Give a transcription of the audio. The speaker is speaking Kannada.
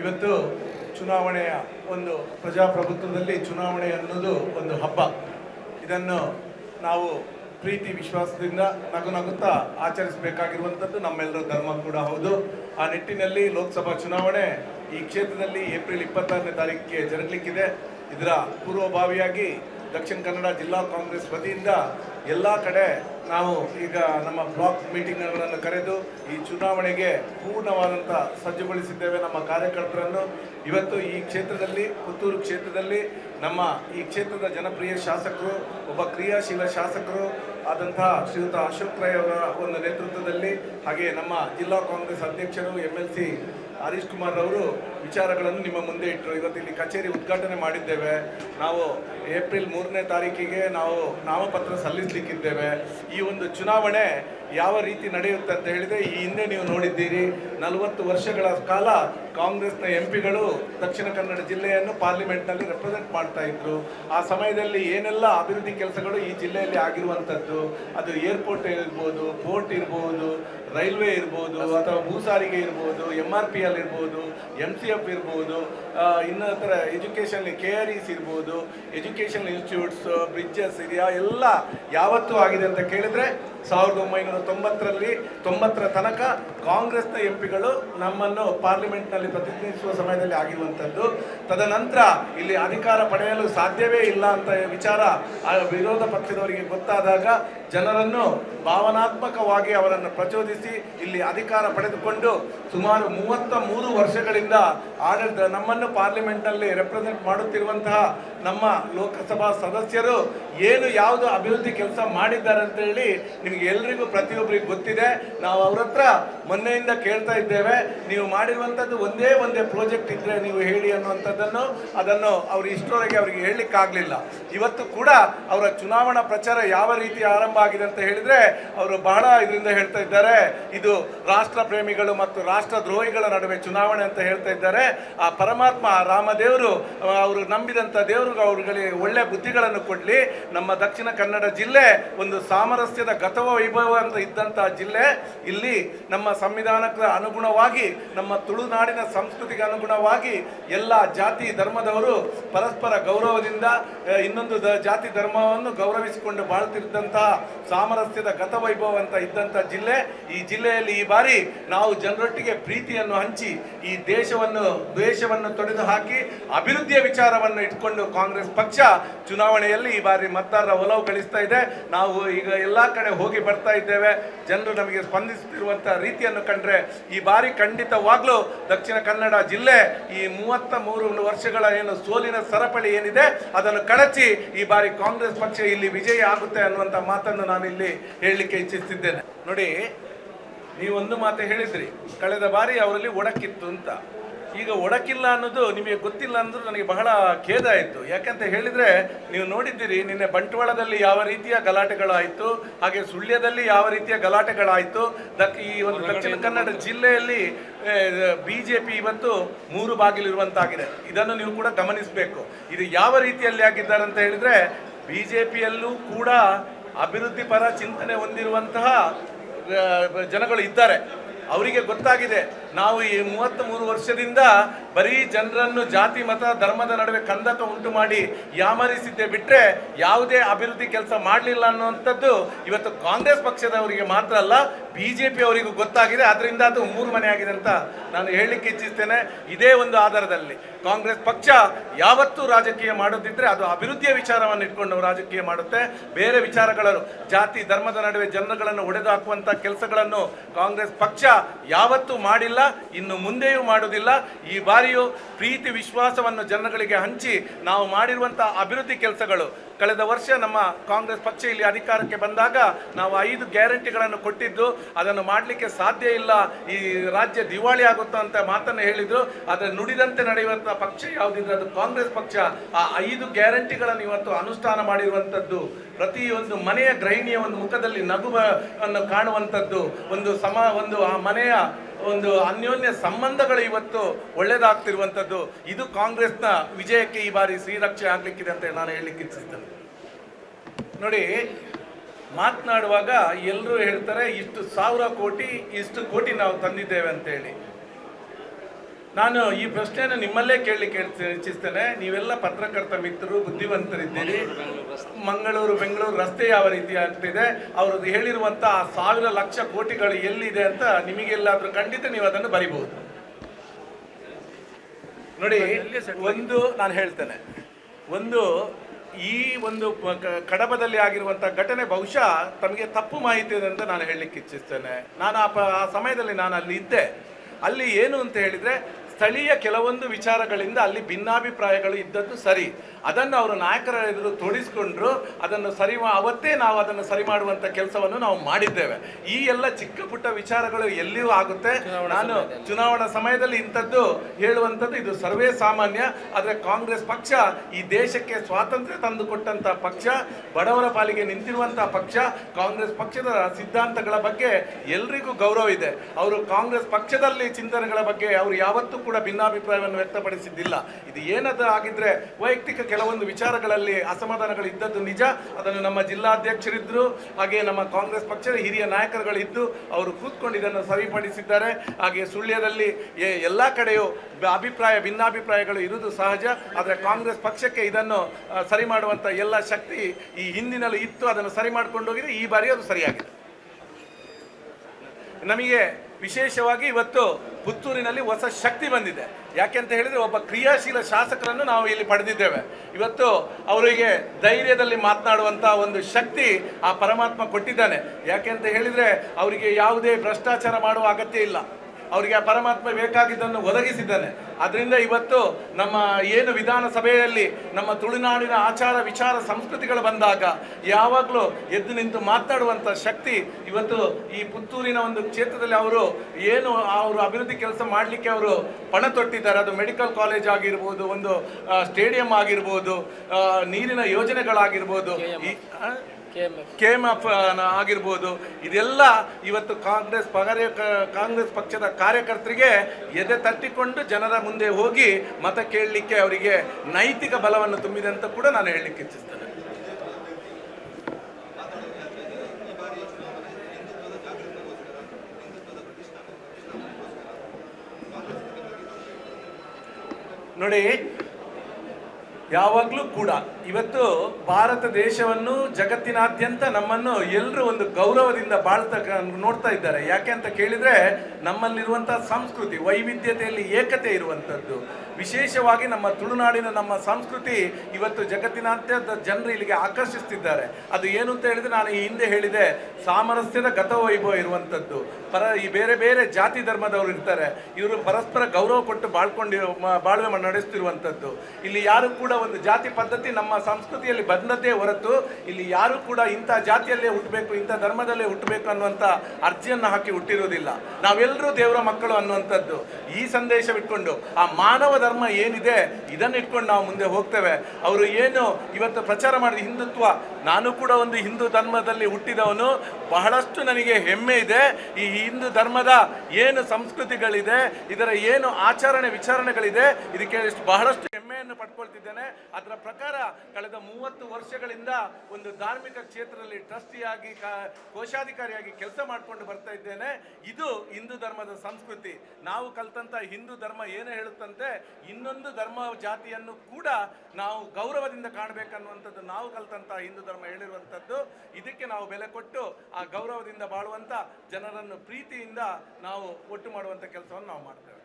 ಇವತ್ತು ಚುನಾವಣೆಯ ಒಂದು ಪ್ರಜಾಪ್ರಭುತ್ವದಲ್ಲಿ ಚುನಾವಣೆ ಅನ್ನೋದು ಒಂದು ಹಬ್ಬ. ಇದನ್ನು ನಾವು ಪ್ರೀತಿ ವಿಶ್ವಾಸದಿಂದ ನಗು ನಗುತ್ತಾ ಆಚರಿಸಬೇಕಾಗಿರುವಂಥದ್ದು ನಮ್ಮೆಲ್ಲರ ಧರ್ಮ ಕೂಡ ಹೌದು. ಆ ನಿಟ್ಟಿನಲ್ಲಿ ಲೋಕಸಭಾ ಚುನಾವಣೆ ಈ ಕ್ಷೇತ್ರದಲ್ಲಿ ಏಪ್ರಿಲ್ ಇಪ್ಪತ್ತಾರನೇ ತಾರೀಕಿಗೆ ಜರಗಲಿಕ್ಕಿದೆ. ಇದರ ಪೂರ್ವಭಾವಿಯಾಗಿ ದಕ್ಷಿಣ ಕನ್ನಡ ಜಿಲ್ಲಾ ಕಾಂಗ್ರೆಸ್ ವತಿಯಿಂದ ಎಲ್ಲ ಕಡೆ ನಾವು ಈಗ ನಮ್ಮ ಬ್ಲಾಕ್ ಮೀಟಿಂಗ್ಗಳನ್ನು ಕರೆದು ಈ ಚುನಾವಣೆಗೆ ಪೂರ್ಣವಾದಂಥ ಸಜ್ಜುಗೊಳಿಸಿದ್ದೇವೆ ನಮ್ಮ ಕಾರ್ಯಕರ್ತರನ್ನು. ಇವತ್ತು ಈ ಕ್ಷೇತ್ರದಲ್ಲಿ, ಪುತ್ತೂರು ಕ್ಷೇತ್ರದಲ್ಲಿ ನಮ್ಮ ಈ ಕ್ಷೇತ್ರದ ಜನಪ್ರಿಯ ಶಾಸಕರು, ಒಬ್ಬ ಕ್ರಿಯಾಶೀಲ ಶಾಸಕರು ಆದಂತಹ ಶ್ರೀಯುತ ಅಶೋಕ್ ರೈ ಅವರ ಒಂದು ನೇತೃತ್ವದಲ್ಲಿ ಹಾಗೆ ನಮ್ಮ ಜಿಲ್ಲಾ ಕಾಂಗ್ರೆಸ್ ಅಧ್ಯಕ್ಷರು M L C Harish Kumar ಅವರು ವಿಚಾರಗಳನ್ನು ನಿಮ್ಮ ಮುಂದೆ ಇಟ್ಟರು. ಇವತ್ತು ಇಲ್ಲಿ ಕಚೇರಿ ಉದ್ಘಾಟನೆ ಮಾಡಿದ್ದೇವೆ. ನಾವು ಏಪ್ರಿಲ್ ಮೂರನೇ ತಾರೀಕಿಗೆ ನಾವು ನಾಮಪತ್ರ ಸಲ್ಲಿಸಲಿಕ್ಕಿದ್ದೇವೆ. ಈ ಒಂದು ಚುನಾವಣೆ ಯಾವ ರೀತಿ ನಡೆಯುತ್ತೆ ಅಂತ ಹೇಳಿದ್ರೆ, ಈ ಹಿಂದೆ ನೀವು ನೋಡಿದ್ದೀರಿ, ನಲವತ್ತು ವರ್ಷಗಳ ಕಾಲ ಕಾಂಗ್ರೆಸ್ನ ಎಂ ಪಿಗಳು ದಕ್ಷಿಣ ಕನ್ನಡ ಜಿಲ್ಲೆಯನ್ನು ಪಾರ್ಲಿಮೆಂಟ್ನಲ್ಲಿ ರೆಪ್ರೆಸೆಂಟ್ ಮಾಡ್ತಾ ಇದ್ರು. ಆ ಸಮಯದಲ್ಲಿ ಏನೆಲ್ಲ ಅಭಿವೃದ್ಧಿ ಕೆಲಸಗಳು ಈ ಜಿಲ್ಲೆಯಲ್ಲಿ ಆಗಿರುವಂಥದ್ದು? ಅದು ಏರ್ಪೋರ್ಟ್ ಇರ್ಬೋದು ಪೋರ್ಟ್ ಇರ್ಬೋದು, ರೈಲ್ವೆ ಇರ್ಬೋದು, ಅಥವಾ ಭೂ ಸಾರಿಗೆ ಇರ್ಬೋದು ಎಂ ಆರ್ ಪಿ ಎಲ್ ಇರ್ಬೋದು ಎಂ ಸಿ ಎಫ್ ಇರ್ಬೋದು ಇನ್ನೊಂಥರ ಎಜುಕೇಷನ್ ಕೆ ಆರ್ ಇಸ್ ಇರ್ಬೋದು ಎಜುಕೇಷನ್ ಇನ್ಸ್ಟಿಟ್ಯೂಟ್ಸ್ ಬ್ರಿಡ್ಜಸ್ ಇದೆಯಾ, ಎಲ್ಲ ಯಾವತ್ತೂ ಆಗಿದೆ ಅಂತ ಕೇಳಿದ್ರೆ ಸಾವಿರದ ಒಂಬೈನೂರ ತೊಂಬತ್ತರಲ್ಲಿ ತೊಂಬತ್ತರ ತನಕ ಕಾಂಗ್ರೆಸ್ನ ಎಂ ಪಿಗಳು ನಮ್ಮನ್ನು ಪಾರ್ಲಿಮೆಂಟ್ನಲ್ಲಿ ಪ್ರತಿನಿಧಿಸುವ ಸಮಯದಲ್ಲಿ ಆಗಿರುವಂಥದ್ದು. ತದನಂತರ ಇಲ್ಲಿ ಅಧಿಕಾರ ಪಡೆಯಲು ಸಾಧ್ಯವೇ ಇಲ್ಲ ಅಂತ ವಿಚಾರ ವಿರೋಧ ಪಕ್ಷದವರಿಗೆ ಗೊತ್ತಾದಾಗ ಜನರನ್ನು ಭಾವನಾತ್ಮಕವಾಗಿ ಅವರನ್ನು ಪ್ರಚೋದಿಸಿ ಇಲ್ಲಿ ಅಧಿಕಾರ ಪಡೆದುಕೊಂಡು ಸುಮಾರು ಮೂವತ್ತ ಮೂರು ವರ್ಷಗಳಿಂದ ಆಡಳಿತ, ನಮ್ಮನ್ನು ಪಾರ್ಲಿಮೆಂಟ್ನಲ್ಲಿ ರೆಪ್ರೆಸೆಂಟ್ ಮಾಡುತ್ತಿರುವಂತಹ ನಮ್ಮ ಲೋಕಸಭಾ ಸದಸ್ಯರು ಏನು ಯಾವುದು ಅಭಿವೃದ್ಧಿ ಕೆಲಸ ಮಾಡಿದ್ದಾರೆ ಅಂತ ಹೇಳಿ ನಿಮಗೆ ಎಲ್ರಿಗೂ ಪ್ರತಿಯೊಬ್ಬರಿಗೆ ಗೊತ್ತಿದೆ, ನಾವು ಅವ್ರ ಹತ್ರ ಮೊನ್ನೆಯಿಂದ ಕೇಳ್ತಾ ಇದ್ದೇವೆ, ನೀವು ಮಾಡಿರುವಂಥದ್ದು ಒಂದೇ ಒಂದೇ ಪ್ರಾಜೆಕ್ಟ್ ಇದ್ರೆ ನೀವು ಹೇಳಿ ಅನ್ನುವಂಥದ್ದನ್ನು, ಅದನ್ನು ಅವರು ಇಷ್ಟರವರೆಗೆ ಅವರಿಗೆ ಹೇಳಲಿಕ್ಕಾಗಲಿಲ್ಲ. ಇವತ್ತು ಕೂಡ ಅವರ ಚುನಾವಣಾ ಪ್ರಚಾರ ಯಾವ ರೀತಿ ಆರಂಭ ಆಗಿದೆ ಅಂತ ಹೇಳಿದ್ರೆ, ಅವರು ಬಹಳ ಇದರಿಂದ ಹೇಳ್ತಾ ಇದ್ದಾರೆ, ಇದು ರಾಷ್ಟ್ರ ಪ್ರೇಮಿಗಳು ಮತ್ತು ರಾಷ್ಟ್ರ ದ್ರೋಹಿಗಳ ನಡುವೆ ಚುನಾವಣೆ ಅಂತ ಹೇಳ್ತಾ ಇದ್ದಾರೆ. ಆ ಪರಮಾತ್ಮ ರಾಮದೇವರು, ಅವರು ನಂಬಿದಂಥ ದೇವರು ಅವರುಗಳಿಗೆ ಒಳ್ಳೆ ಬುದ್ಧಿಗಳನ್ನು ಕೊಡಲಿ. ನಮ್ಮ ದಕ್ಷಿಣ ಕನ್ನಡ ಜಿಲ್ಲೆ ಒಂದು ಸಾಮರಸ್ಯದ ಗತವ ವೈಭವ ಅಂತ ಇದ್ದಂಥ ಜಿಲ್ಲೆ ಇಲ್ಲಿ ನಮ್ಮ ಸಂವಿಧಾನಕ್ಕೆ ಅನುಗುಣವಾಗಿ, ನಮ್ಮ ತುಳುನಾಡಿನ ಸಂಸ್ಕೃತಿಗೆ ಅನುಗುಣವಾಗಿ ಎಲ್ಲ ಜಾತಿ ಧರ್ಮದವರು ಪರಸ್ಪರ ಗೌರವದಿಂದ ಇನ್ನೊಂದು ಜಾತಿ ಧರ್ಮವನ್ನು ಗೌರವಿಸಿಕೊಂಡು ಬಾಳ್ತಿದ್ದಂತಹ ಸಾಮರಸ್ಯದ ಗತವೈಭವ ಅಂತ ಇದ್ದಂಥ ಜಿಲ್ಲೆ. ಈ ಜಿಲ್ಲೆಯಲ್ಲಿ ಈ ಬಾರಿ ನಾವು ಜನರೊಟ್ಟಿಗೆ ಪ್ರೀತಿಯನ್ನು ಹಂಚಿ, ಈ ದೇಶವನ್ನು, ದ್ವೇಷವನ್ನು ತೊಡೆದು ಹಾಕಿ ಅಭಿವೃದ್ಧಿಯ ವಿಚಾರವನ್ನು ಇಟ್ಕೊಂಡು ಕಾಂಗ್ರೆಸ್ ಪಕ್ಷ ಚುನಾವಣೆಯಲ್ಲಿ ಈ ಬಾರಿ ಮತದಾರರ ಒಲವು ಗಳಿಸ್ತಾ ಇದೆ. ನಾವು ಈಗ ಎಲ್ಲ ಕಡೆ ಹೋಗಿ ಬರ್ತಾ ಇದ್ದೇವೆ. ಜನರು ನಮಗೆ ಸ್ಪಂದಿಸುತ್ತಿರುವಂತಹ ರೀತಿಯನ್ನು ಕಂಡ್ರೆ ಈ ಬಾರಿ ಖಂಡಿತವಾಗ್ಲೂ ದಕ್ಷಿಣ ಕನ್ನಡ ಜಿಲ್ಲೆ ಈ ಮೂವತ್ತ ಮೂರು ವರ್ಷಗಳ ಏನು ಸೋಲಿನ ಸರಪಳಿ ಏನಿದೆ, ಅದನ್ನು ಕಳಚಿ ಈ ಬಾರಿ ಕಾಂಗ್ರೆಸ್ ಪಕ್ಷ ಇಲ್ಲಿ ವಿಜಯ ಆಗುತ್ತೆ ಅನ್ನುವಂಥ ಮಾತನ್ನು ನಾನು ಇಲ್ಲಿ ಹೇಳಲಿಕ್ಕೆ ಇಚ್ಛಿಸುತ್ತಿದ್ದೇನೆ. ನೋಡಿ, ನೀವೊಂದು ಮಾತು ಹೇಳಿದ್ರಿ, ಕಳೆದ ಬಾರಿ ಅವರಲ್ಲಿ ಒಡಕಿತ್ತು ಅಂತ. ಈಗ ಒಡಕಿಲ್ಲ ಅನ್ನೋದು ನಿಮಗೆ ಗೊತ್ತಿಲ್ಲ ಅಂದ್ರೂ ನನಗೆ ಬಹಳ ಖೇದ ಆಯಿತು. ಯಾಕಂತ ಹೇಳಿದ್ರೆ ನೀವು ನೋಡಿದ್ದೀರಿ ನಿನ್ನೆ ಬಂಟ್ವಾಳದಲ್ಲಿ ಯಾವ ರೀತಿಯ ಗಲಾಟೆಗಳಾಯಿತು ಹಾಗೆ ಸುಳ್ಯದಲ್ಲಿ ಯಾವ ರೀತಿಯ ಗಲಾಟೆಗಳಾಯಿತು. ದಕ್ ಈ ಒಂದು ದಕ್ಷಿಣ ಕನ್ನಡ ಜಿಲ್ಲೆಯಲ್ಲಿ ಬಿ ಜೆ ಪಿ ಇವತ್ತು ಮೂರು ಬಾಗಿಲಿರುವಂತಾಗಿದೆ. ಇದನ್ನು ನೀವು ಕೂಡ ಗಮನಿಸಬೇಕು. ಇದು ಯಾವ ರೀತಿಯಲ್ಲಿ ಆಗಿದ್ದಾರೆ ಅಂತ ಹೇಳಿದ್ರೆ ಬಿ ಜೆ ಪಿಯಲ್ಲೂ ಕೂಡ ಅಭಿವೃದ್ಧಿ ಪರ ಚಿಂತನೆ ಹೊಂದಿರುವಂತಹ ಜನಗಳು ಇದ್ದಾರೆ. ಅವರಿಗೆ ಗೊತ್ತಾಗಿದೆ. ನಾವು ಈ ಮೂವತ್ತ್ ಮೂರು ವರ್ಷದಿಂದ ಬರೀ ಜನರನ್ನು ಜಾತಿ, ಮತ, ಧರ್ಮದ ನಡುವೆ ಕಂದಕ ಉಂಟು ಮಾಡಿ ಯಾಮರಿಸಿದ್ದೆ ಬಿಟ್ಟರೆ ಯಾವುದೇ ಅಭಿವೃದ್ಧಿ ಕೆಲಸ ಮಾಡಲಿಲ್ಲ ಅನ್ನುವಂಥದ್ದು ಇವತ್ತು ಕಾಂಗ್ರೆಸ್ ಪಕ್ಷದವರಿಗೆ ಮಾತ್ರ ಅಲ್ಲ ಬಿ ಜೆ ಪಿ ಅವರಿಗೂ ಗೊತ್ತಾಗಿದೆ. ಅದರಿಂದ ಅದು ಮೂರು ಮನೆ ಆಗಿದೆ ಅಂತ ನಾನು ಹೇಳಲಿಕ್ಕೆ ಇಚ್ಛಿಸ್ತೇನೆ. ಇದೇ ಒಂದು ಆಧಾರದಲ್ಲಿ ಕಾಂಗ್ರೆಸ್ ಪಕ್ಷ ಯಾವತ್ತೂ ರಾಜಕೀಯ ಮಾಡೋದಿದ್ರೆ ಅದು ಅಭಿವೃದ್ಧಿಯ ವಿಚಾರವನ್ನು ಇಟ್ಕೊಂಡು ರಾಜಕೀಯ ಮಾಡುತ್ತೆ. ಬೇರೆ ವಿಚಾರಗಳನ್ನು ಜಾತಿ, ಧರ್ಮದ ನಡುವೆ ಜನರುಗಳನ್ನು ಒಡೆದು ಹಾಕುವಂಥ ಕೆಲಸಗಳನ್ನು ಕಾಂಗ್ರೆಸ್ ಪಕ್ಷ ಯಾವತ್ತೂ ಮಾಡಿಲ್ಲ. ಇನ್ನು ಮುಂದೆಯೂ ಮಾಡುವುದಿಲ್ಲ. ಈ ಬಾರಿಯೂ ಪ್ರೀತಿ ವಿಶ್ವಾಸವನ್ನು ಜನಗಳಿಗೆ ಹಂಚಿ ನಾವು ಮಾಡಿರುವಂಥ ಅಭಿವೃದ್ಧಿ ಕೆಲಸಗಳು. ಕಳೆದ ವರ್ಷ ನಮ್ಮ ಕಾಂಗ್ರೆಸ್ ಪಕ್ಷ ಇಲ್ಲಿ ಅಧಿಕಾರಕ್ಕೆ ಬಂದಾಗ ನಾವು ಐದು ಗ್ಯಾರಂಟಿಗಳನ್ನು ಕೊಟ್ಟಿದ್ದು. ಅದನ್ನು ಮಾಡಲಿಕ್ಕೆ ಸಾಧ್ಯ ಇಲ್ಲ. ಈ ರಾಜ್ಯ ದಿವಾಳಿ ಆಗುತ್ತೋ ಅಂತ ಮಾತನ್ನು ಹೇಳಿದ್ರು. ಅದರ ನುಡಿದಂತೆ ನಡೆಯುವಂಥ ಪಕ್ಷ ಯಾವುದಿದ್ರೆ ಅದು ಕಾಂಗ್ರೆಸ್ ಪಕ್ಷ. ಆ ಐದು ಗ್ಯಾರಂಟಿಗಳನ್ನು ಇವತ್ತು ಅನುಷ್ಠಾನ ಮಾಡಿರುವಂಥದ್ದು. ಪ್ರತಿಯೊಂದು ಮನೆಯ ಗೃಹಿಣಿಯ ಒಂದು ಮುಖದಲ್ಲಿ ನಗುವನ್ನು ಕಾಣುವಂಥದ್ದು. ಒಂದು ಸಮ, ಒಂದು ಆ ಮನೆಯ ಒಂದು ಅನ್ಯೋನ್ಯ ಸಂಬಂಧಗಳು ಇವತ್ತು ಒಳ್ಳೆಯದಾಗ್ತಿರುವಂಥದ್ದು ಇದು ಕಾಂಗ್ರೆಸ್ನ ವಿಜಯಕ್ಕೆ ಈ ಬಾರಿ ಶ್ರೀರಕ್ಷೆ ಆಗಲಿಕ್ಕಿದೆ ಅಂತ ನಾನು ಹೇಳಲಿಕ್ಕೆ ಇಚ್ಛಿಸ್ತೇನೆ. ನೋಡಿ, ಮಾತನಾಡುವಾಗ ಎಲ್ಲರೂ ಹೇಳ್ತಾರೆ, ಇಷ್ಟು ಸಾವಿರ ಕೋಟಿ, ಇಷ್ಟು ಕೋಟಿ ನಾವು ತಂದಿದ್ದೇವೆ ಅಂತೇಳಿ. ನಾನು ಈ ಪ್ರಶ್ನೆಯನ್ನು ನಿಮ್ಮಲ್ಲೇ ಕೇಳಲಿಕ್ಕೆ ಇಚ್ಛಿಸ್ತೇನೆ ನೀವೆಲ್ಲ ಪತ್ರಕರ್ತ ಮಿತ್ರರು, ಬುದ್ಧಿವಂತರಿದ್ದೀರಿ. ಮಂಗಳೂರು, ಬೆಂಗಳೂರು ರಸ್ತೆ ಯಾವ ರೀತಿ ಆಗ್ತಿದೆ? ಅವರು ಹೇಳಿರುವಂತ ಆ ಸಾವಿರ ಲಕ್ಷ ಕೋಟಿಗಳು ಎಲ್ಲಿದೆ ಅಂತ ನಿಮಗೆಲ್ಲಾದರೂ ಖಂಡಿತ ನೀವು ಅದನ್ನು ಬರಿಬಹುದು. ನೋಡಿ, ಒಂದು ನಾನು ಹೇಳ್ತೇನೆ. ಒಂದು ಈ ಒಂದು ಕಡಬದಲ್ಲಿ ಆಗಿರುವಂಥ ಘಟನೆ ಬಹುಶಃ ತಮಗೆ ತಪ್ಪು ಮಾಹಿತಿ ಇದೆ ಅಂತ ನಾನು ಹೇಳಲಿಕ್ಕೆ ಇಚ್ಛಿಸ್ತೇನೆ. ನಾನು ಆ ಸಮಯದಲ್ಲಿ ನಾನು ಅಲ್ಲಿ ಇದ್ದೆ. ಅಲ್ಲಿ ಏನು ಅಂತ ಹೇಳಿದ್ರೆ ಸ್ಥಳೀಯ ಕೆಲವೊಂದು ವಿಚಾರಗಳಿಂದ ಅಲ್ಲಿ ಭಿನ್ನಾಭಿಪ್ರಾಯಗಳು ಇದ್ದದ್ದು ಸರಿ. ಅದನ್ನು ಅವರು ನಾಯಕರ ಎದುರು ತೋಡಿಸಿಕೊಂಡ್ರು ಅದನ್ನು ಸರಿ ಅವತ್ತೇ ನಾವು ಅದನ್ನು ಸರಿ ಮಾಡುವಂಥ ಕೆಲಸವನ್ನು ನಾವು ಮಾಡಿದ್ದೇವೆ. ಈ ಎಲ್ಲ ಚಿಕ್ಕ ಪುಟ್ಟ ವಿಚಾರಗಳು ಎಲ್ಲಿಯೂ ಆಗುತ್ತೆ. ನಾನು ಚುನಾವಣಾ ಸಮಯದಲ್ಲಿ ಇಂಥದ್ದು ಹೇಳುವಂಥದ್ದು ಇದು ಸರ್ವೇ ಸಾಮಾನ್ಯ. ಆದರೆ ಕಾಂಗ್ರೆಸ್ ಪಕ್ಷ ಈ ದೇಶಕ್ಕೆ ಸ್ವಾತಂತ್ರ್ಯ ತಂದುಕೊಟ್ಟಂಥ ಪಕ್ಷ ಬಡವರ ಪಾಲಿಗೆ ನಿಂತಿರುವಂಥ ಪಕ್ಷ ಕಾಂಗ್ರೆಸ್ ಪಕ್ಷದ ಸಿದ್ಧಾಂತಗಳ ಬಗ್ಗೆ ಎಲ್ರಿಗೂ ಗೌರವ ಇದೆ. ಅವರು ಕಾಂಗ್ರೆಸ್ ಪಕ್ಷದಲ್ಲಿ ಚಿಂತನೆಗಳ ಬಗ್ಗೆ ಅವರು ಯಾವತ್ತೂ ಕೂಡ ಭಿನ್ನಾಭಿಪ್ರಾಯವನ್ನು ವ್ಯಕ್ತಪಡಿಸಿದ್ದಿಲ್ಲ. ಇದು ಏನದ ಆಗಿದ್ರೆ ವೈಯಕ್ತಿಕ ಕೆಲವೊಂದು ವಿಚಾರಗಳಲ್ಲಿ ಅಸಮಾಧಾನಗಳು ಇದ್ದದ್ದು ನಿಜ. ಅದನ್ನು ನಮ್ಮ ಜಿಲ್ಲಾಧ್ಯಕ್ಷರಿದ್ದರು ಹಾಗೆ ನಮ್ಮ ಕಾಂಗ್ರೆಸ್ ಪಕ್ಷದ ಹಿರಿಯ ನಾಯಕರುಗಳಿದ್ದು, ಅವರು ಕೂತ್ಕೊಂಡು ಇದನ್ನು ಸರಿಪಡಿಸಿದ್ದಾರೆ. ಹಾಗೆ ಸುಳ್ಯದಲ್ಲಿ ಎಲ್ಲ ಎಲ್ಲಾ ಕಡೆಯೂ ಅಭಿಪ್ರಾಯ, ಭಿನ್ನಾಭಿಪ್ರಾಯಗಳು ಇರುವುದು ಸಹಜ. ಆದರೆ ಕಾಂಗ್ರೆಸ್ ಪಕ್ಷಕ್ಕೆ ಇದನ್ನು ಸರಿ ಮಾಡುವಂಥ ಎಲ್ಲ ಶಕ್ತಿ ಈ ಹಿಂದಿನಲ್ಲಿ ಇತ್ತು. ಅದನ್ನು ಸರಿ ಮಾಡ್ಕೊಂಡು ಹೋಗಿದೆ. ಈ ಬಾರಿ ಅದು ಸರಿಯಾಗಿದೆ. ನಮಗೆ ವಿಶೇಷವಾಗಿ ಇವತ್ತು ಪುತ್ತೂರಿನಲ್ಲಿ ಹೊಸ ಶಕ್ತಿ ಬಂದಿದೆ. ಯಾಕೆ ಅಂತ ಹೇಳಿದ್ರೆ ಒಬ್ಬ ಕ್ರಿಯಾಶೀಲ ಶಾಸಕರನ್ನು ನಾವು ಇಲ್ಲಿ ಪಡೆದಿದ್ದೇವೆ. ಇವತ್ತು ಅವರಿಗೆ ಧೈರ್ಯದಲ್ಲಿ ಮಾತನಾಡುವಂತ ಒಂದು ಶಕ್ತಿ ಆ ಪರಮಾತ್ಮ ಕೊಟ್ಟಿದ್ದಾನೆ. ಯಾಕೆ ಅಂತ ಹೇಳಿದ್ರೆ ಅವರಿಗೆ ಯಾವುದೇ ಭ್ರಷ್ಟಾಚಾರ ಮಾಡುವ ಅಗತ್ಯ ಇಲ್ಲ. ಅವರಿಗೆ ಪರಮಾತ್ಮ ಬೇಕಾಗಿದ್ದನ್ನು ಒದಗಿಸಿದ್ದಾನೆ ಅದರಿಂದ ಇವತ್ತು ನಮ್ಮ ಏನು ವಿಧಾನಸಭೆಯಲ್ಲಿ ನಮ್ಮ ತುಳುನಾಡಿನ ಆಚಾರ ವಿಚಾರ ಸಂಸ್ಕೃತಿಗಳು ಬಂದಾಗ ಯಾವಾಗಲೂ ಎದ್ದು ನಿಂತು ಮಾತನಾಡುವಂಥ ಶಕ್ತಿ ಇವತ್ತು ಈ ಪುತ್ತೂರಿನ ಒಂದು ಕ್ಷೇತ್ರದಲ್ಲಿ ಅವರು ಏನು ಅವರು ಅಭಿವೃದ್ಧಿ ಕೆಲಸ ಮಾಡಲಿಕ್ಕೆ ಅವರು ಪಣ ತೊಟ್ಟಿದ್ದಾರೆ ಅದು ಮೆಡಿಕಲ್ ಕಾಲೇಜ್ ಆಗಿರ್ಬೋದು, ಒಂದು ಸ್ಟೇಡಿಯಂ ಆಗಿರ್ಬೋದು ನೀರಿನ ಯೋಜನೆಗಳಾಗಿರ್ಬೋದು? ಕೆ ಎಂ ಎಫ್ ಆಗಿರ್ಬೋದು. ಇದೆಲ್ಲ ಇವತ್ತು ಕಾಂಗ್ರೆಸ್ ಪಗಾರ ಕಾಂಗ್ರೆಸ್ ಪಕ್ಷದ ಕಾರ್ಯಕರ್ತರಿಗೆ ಎದೆ ತಟ್ಟಿಕೊಂಡು ಜನರ ಮುಂದೆ ಹೋಗಿ ಮತ ಕೇಳಲಿಕ್ಕೆ ಅವರಿಗೆ ನೈತಿಕ ಬಲವನ್ನು ತುಂಬಿದೆ ಅಂತ ಕೂಡ ನಾನು ಹೇಳಲಿಕ್ಕೆ ಇಚ್ಛಿಸ್ತೇನೆ. ನೋಡಿ, ಯಾವಾಗಲೂ ಕೂಡ ಇವತ್ತು ಭಾರತ ದೇಶವನ್ನು ಜಗತ್ತಿನಾದ್ಯಂತ ನಮ್ಮನ್ನು ಎಲ್ಲರೂ ಒಂದು ಗೌರವದಿಂದ ಬಾಳ್ತಾ ನೋಡ್ತಾ ಇದ್ದಾರೆ. ಯಾಕೆ ಅಂತ ಕೇಳಿದ್ರೆ ನಮ್ಮಲ್ಲಿರುವಂತಹ ಸಂಸ್ಕೃತಿ, ವೈವಿಧ್ಯತೆಯಲ್ಲಿ ಏಕತೆ ಇರುವಂಥದ್ದು ವಿಶೇಷವಾಗಿ ನಮ್ಮ ತುಳುನಾಡಿನ ನಮ್ಮ ಸಂಸ್ಕೃತಿ ಇವತ್ತು ಜಗತ್ತಿನಾದ್ಯಂತ ಜನರು ಇಲ್ಲಿಗೆ ಆಕರ್ಷಿಸ್ತಿದ್ದಾರೆ. ಅದು ಏನು ಅಂತ ಹೇಳಿದ್ರೆ ನಾನು ಈ ಹಿಂದೆ ಹೇಳಿದೆ, ಸಾಮರಸ್ಯದ ಗತವೈಭವ ಇರುವಂಥದ್ದು ಪರ, ಈ ಬೇರೆ ಬೇರೆ ಜಾತಿ ಧರ್ಮದವರು ಇರ್ತಾರೆ. ಇವರು ಪರಸ್ಪರ ಗೌರವ ಕೊಟ್ಟು ಬಾಳ್ಕೊಂಡಿರೋ ಬಾಳ್ವೆ ನಡೆಸ್ತಿರುವಂಥದ್ದು ಇಲ್ಲಿ ಯಾರು ಕೂಡ ಒಂದು ಜಾತಿ ಪದ್ಧತಿ ನಮ್ಮ ಸಂಸ್ಕೃತಿಯಲ್ಲಿ ಬಂದದ್ದೇ ಹೊರತು ಇಲ್ಲಿ ಯಾರು ಕೂಡ ಇಂಥ ಜಾತಿಯಲ್ಲೇ ಹುಟ್ಟಬೇಕು ಇಂಥ ಧರ್ಮದಲ್ಲೇ ಹುಟ್ಟಬೇಕು ಅನ್ನುವಂಥ ಅರ್ಜಿಯನ್ನು ಹಾಕಿ ಹುಟ್ಟಿರುವುದಿಲ್ಲ ನಾವೆಲ್ಲರೂ ದೇವರ ಮಕ್ಕಳು ಅನ್ನುವಂಥದ್ದು. ಈ ಸಂದೇಶವಿಟ್ಕೊಂಡು ಆ ಮಾನವ ಧರ್ಮ ಏನಿದೆ ಇದನ್ನು ಇಟ್ಕೊಂಡು ನಾವು ಮುಂದೆ ಹೋಗ್ತೇವೆ. ಅವರು ಏನು ಇವತ್ತು ಪ್ರಚಾರ ಮಾಡಿದ ಹಿಂದುತ್ವ, ನಾನು ಕೂಡ ಒಂದು ಹಿಂದೂ ಧರ್ಮದಲ್ಲಿ ಹುಟ್ಟಿದವನು, ಬಹಳಷ್ಟು ನನಗೆ ಹೆಮ್ಮೆ ಇದೆ. ಈ ಹಿಂದೂ ಧರ್ಮದ ಏನು ಸಂಸ್ಕೃತಿಗಳಿದೆ, ಇದರ ಏನು ಆಚರಣೆ ವಿಚಾರಣೆಗಳಿದೆ, ಇದಕ್ಕೆ ಬಹಳಷ್ಟು ಹೆಮ್ಮೆಯನ್ನು ಪಡ್ಕೊಳ್ತಿದ್ದೇನೆ. ಅದರ ಪ್ರಕಾರ ಕಳೆದ ಮೂವತ್ತು ವರ್ಷಗಳಿಂದ ಒಂದು ಧಾರ್ಮಿಕ ಕ್ಷೇತ್ರದಲ್ಲಿ ಟ್ರಸ್ಟಿಯಾಗಿ ಕೋಶಾಧಿಕಾರಿಯಾಗಿ ಕೆಲಸ ಮಾಡಿಕೊಂಡು ಬರ್ತಾ ಇದ್ದೇನೆ. ಇದು ಹಿಂದೂ ಧರ್ಮದ ಸಂಸ್ಕೃತಿ. ನಾವು ಕಲ್ತಂಥ ಹಿಂದೂ ಧರ್ಮ ಏನು ಹೇಳುತ್ತಂತೆ, ಇನ್ನೊಂದು ಧರ್ಮ ಜಾತಿಯನ್ನು ಕೂಡ ನಾವು ಗೌರವದಿಂದ ಕಾಣಬೇಕನ್ನುವಂಥದ್ದು ನಾವು ಕಲ್ತಂಥ ಹಿಂದೂ ಧರ್ಮ ಹೇಳಿರುವಂಥದ್ದು. ಇದಕ್ಕೆ ನಾವು ಬೆಲೆ ಕೊಟ್ಟು ಆ ಗೌರವದಿಂದ ಬಾಳುವಂತ ಜನರನ್ನು ಪ್ರೀತಿಯಿಂದ ನಾವು ಒಟ್ಟು ಮಾಡುವಂತ ಕೆಲಸವನ್ನು ನಾವು ಮಾಡ್ತೇವೆ.